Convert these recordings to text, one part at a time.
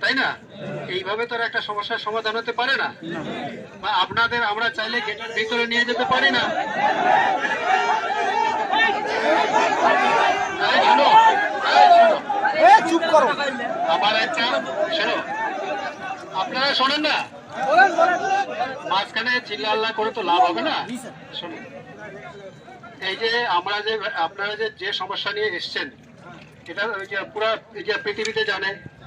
তাই না? এইভাবে তো একটা সমস্যার সমাধান হতে পারে না। বা আপনাদের আমরা চাইলে গেটের ভিতরে নিয়ে যেতে পারি না। চুপ করো। আমার একটা শোনো। আপনারা শোনেন না? মাঝখানে চিল্লা করে তো লাভ হবে না? শুনুন এই যে আমরা যে আপনারা যে যে সমস্যা নিয়ে এসছেন এটা পুরা পৃথিবীতে জানে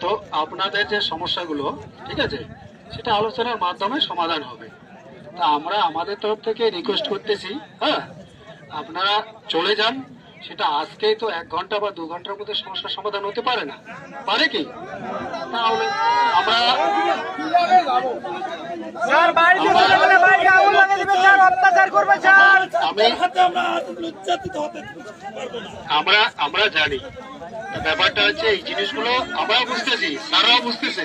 তো আপনাদের যে সমস্যাগুলো ঠিক আছে সেটা আলোচনার মাধ্যমে সমাধান হবে। তা আমরা আমাদের তরফ থেকে রিকোয়েস্ট করতেছি হ্যাঁ? আপনারা চলে যান সেটা আজকেই তো এক ঘণ্টা বা দু ঘণ্টার মধ্যে সমস্যার সমাধান হতে পারে না। পারে কি? তাহলে আমরা আমরা আমরা জানি। ব্যাপারটা হচ্ছে এই জিনিসগুলো আমরাও বুঝতেছি স্যাররাও বুঝতেছে।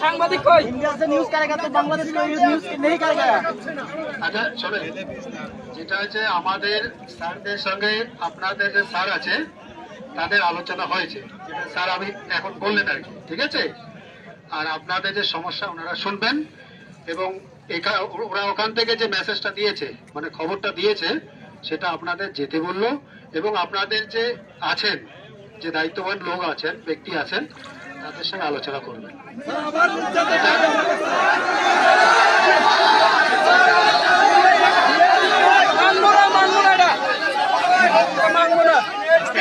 সাংবাদিক কই? ইন্ডিয়াতে নিউজ কারে বাংলাদেশ কই? নিউজ নেই কারে আচ্ছা যেটা আমাদের স্যারদের সঙ্গে আপনাদের যে স্যার আছে তাদের আলোচনা হয়েছে। স্যার আমি এখন বললেন আর কি ঠিক আছে? আর আপনাদের যে সমস্যা ওনারা শুনবেন। এবং ওরা ওখান থেকে যে মেসেজটা দিয়েছে মানে খবরটা দিয়েছে, সেটা আপনাদের যেতে বলল এবং আপনাদের যে আছেন, যে দায়িত্ববান লোক আছেন, ব্যক্তি আছেন, তাদের সঙ্গে আলোচনা করবেন মানবো না মানবো না এটা মানবো না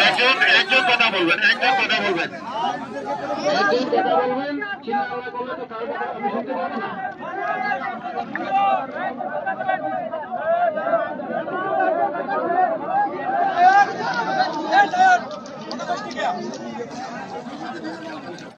একজন একজন কথা বলবেন একজন কথা বলবেন। কথা বলবেন চিল্লাপাল্লা করলে তো কারও কথা আমি শুনতে পাবো না